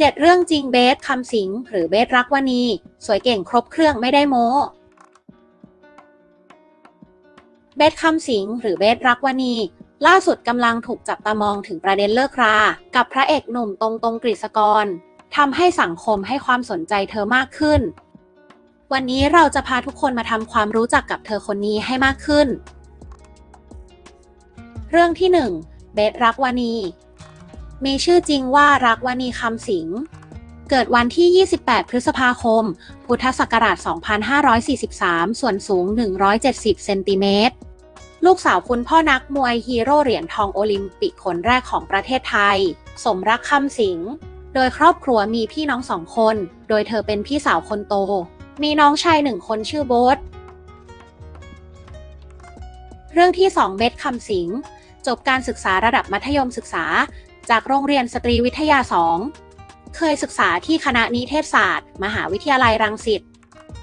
7 เรื่องจริงเบสคำสิง หรือเบสรักวณี สวยเก่งครบเครื่องไม่ได้โม้ เบสคำสิง หรือเบสรักวณี ล่าสุดกำลังถูกจับตามองถึงประเด็นเลิกรา กับพระเอกหนุ่มตรงตรงกฤษกรทำให้สังคมให้ความสนใจเธอมากขึ้น วันนี้เราจะพาทุกคนมาทำความรู้จักกับเธอคนนี้ให้มากขึ้น เรื่องที่ 1 เบสรักวณี มีชื่อจริงว่ารักวณีคำสิง เกิดวันที่ 28 พฤษภาคม พุทธศักราช 2543 ส่วนสูง 170 เซนติเมตร ลูกสาวคุณพ่อนักมวยฮีโร่เหรียญทองโอลิมปิกคนแรกของประเทศไทย สมรักคำสิง โดยครอบครัวมีพี่น้องสองคน โดยเธอเป็นพี่สาวคนโต มีน้องชายหนึ่งคนชื่อโบ๊ทเรื่องที่ 2 เบสคำสิง จบการศึกษาระดับมัธยมศึกษา จากโรงเรียนสตรีวิทยา 2 เคยศึกษาที่คณะนิเทศศาสตร์ มหาวิทยาลัยรังสิต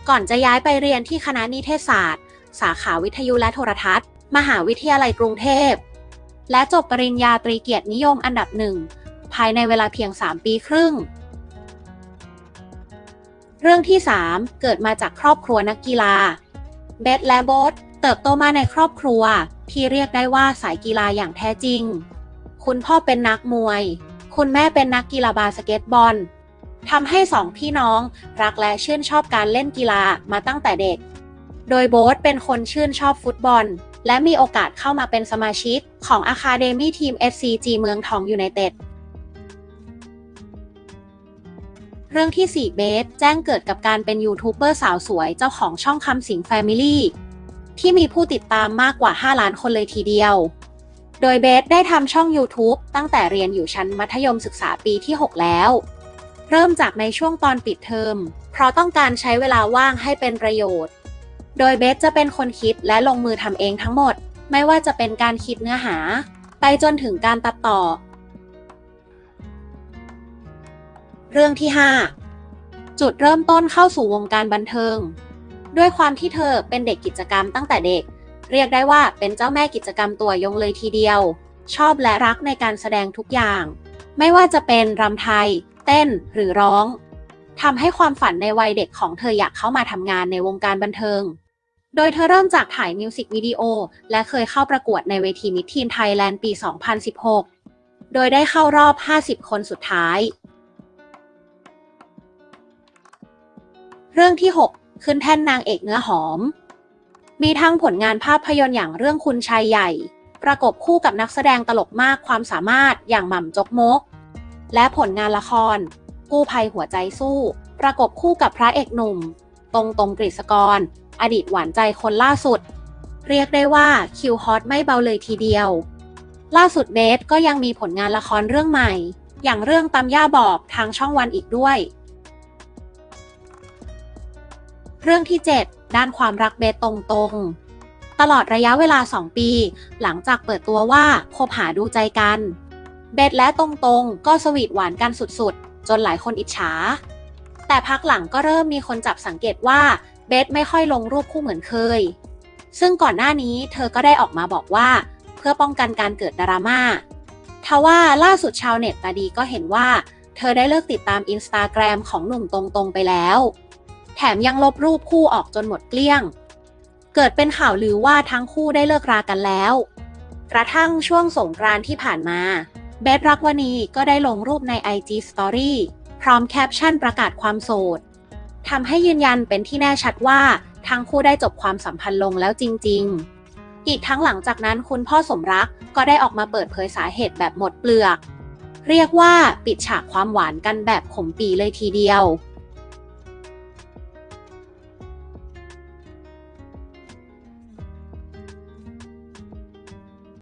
ก่อนจะย้ายไปเรียนที่คณะนิเทศศาสตร์ สาขาวิทยุและโทรทัศน์ มหาวิทยาลัยกรุงเทพ และจบปริญญาตรีเกียรตินิยมอันดับหนึ่งภายในเวลาเพียง 3 ปีครึ่ง เรื่องที่ 3 เกิดมาจากครอบครัวนักกีฬา เบธและโบทเติบโตมาในครอบครัวที่เรียกได้ว่าสายกีฬาอย่างแท้จริง คุณพ่อเป็นนักมวย คุณแม่เป็นนักกีฬาบาสเกตบอลทำให้สองพี่น้องรักและชื่นชอบการเล่นกีฬามาตั้งแต่เด็ก โดยโบ๊ทเป็นคนชื่นชอบฟุตบอล และมีโอกาสเข้ามาเป็นสมาชิกของอาคาเดมี่ทีม SCG เมืองทองยูไนเต็ดเรื่องที่ 4 เบสแจ้งเกิดกับการเป็นยูทูบเบอร์สาวสวยเจ้าของช่องคำสิงแฟมิลี่ที่มีผู้ติดตามมากกว่า 5 ล้านคนเลยทีเดียว โดยเบสได้ทำช่อง YouTube ตั้งแต่เรียนอยู่ชั้นมัธยมศึกษาปีที่ 6 แล้ว เริ่มจากในช่วงตอนปิดเทอม เพราะต้องการใช้เวลาว่างให้เป็นประโยชน์ โดยเบสจะเป็นคนคิดและลงมือทำเองทั้งหมด ไม่ว่าจะเป็นการคิดเนื้อหา ไปจนถึงการตัดต่อ เรื่องที่ 5 จุดเริ่มต้นเข้าสู่วงการบันเทิง ด้วยความที่เธอเป็นเด็กกิจกรรมตั้งแต่เด็ก เรียกได้ว่าเป็นเจ้าแม่กิจกรรมตัวยงเลยทีเดียว ชอบและรักในการแสดงทุกอย่าง ไม่ว่าจะเป็นรำไทย เต้นหรือร้องทำให้ความฝันในวัยเด็กของเธออยากเข้ามาทำงานในวงการบันเทิง โดยเธอเริ่มจากถ่ายมิวสิกวิดีโอ และเคยเข้าประกวดในเวทีมิทีนไทยแลนด์ปี 2016 โดยได้เข้ารอบ 50 คนสุดท้าย เรื่องที่ 6 ขึ้นแท่นนางเอกเนื้อหอม มีทั้งผลงานภาพยนตร์อย่างเรื่องคุณชายใหญ่ ประกบคู่กับนักแสดงตลกมากความสามารถอย่างหม่ำจกมก และผลงานละคร กู้ภัยหัวใจสู้ ประกบคู่กับพระเอกหนุ่ม ตรงตรงกฤษกร อดีตหวานใจคนล่าสุด เรียกได้ว่าคิวฮอตไม่เบาเลยทีเดียว ล่าสุดเบสก็ยังมีผลงานละครเรื่องใหม่ อย่างเรื่องตำย่าบอกทางช่องวันอีกด้วย เรื่องที่ 7 ด้านความรักเบสตรงๆ ตลอดระยะเวลา 2 ปี หลังจากเปิดตัวว่าคบหาดูใจกัน เบสและตรงๆ ก็สวีทหวานกันสุดๆ จนหลายคนอิจฉา แต่พักหลังก็เริ่มมีคนจับสังเกตว่าเบสไม่ค่อยลงรูปคู่เหมือนเคย ซึ่งก่อนหน้านี้เธอก็ได้ออกมาบอกว่า เพื่อป้องกันการเกิดดราม่าทว่าล่าสุดชาวเน็ตตาดีก็เห็นว่า เธอได้เลิกติดตามอินสตาแกรมของหนุ่มตรงๆไปแล้ว แถมยังลบรูปคู่ออกจนหมดเกลี้ยง เกิดเป็นข่าวลือว่าทั้งคู่ได้เลิกรากันแล้ว กระทั่งช่วงสงกรานที่ผ่านมา เบสรักวณีก็ได้ลงรูปใน IG Story พร้อมแคปชั่นประกาศความโสดทำให้ยืนยันเป็นที่แน่ชัดว่าทั้งคู่ได้จบความสัมพันธ์ลงแล้วจริง ๆ อีกทั้งหลังจากนั้นคุณพ่อสมรักก็ได้ออกมาเปิดเผยสาเหตุแบบหมดเปลือก เรียกว่าปิดฉากความหวานกันแบบขมปีเลยทีเดียว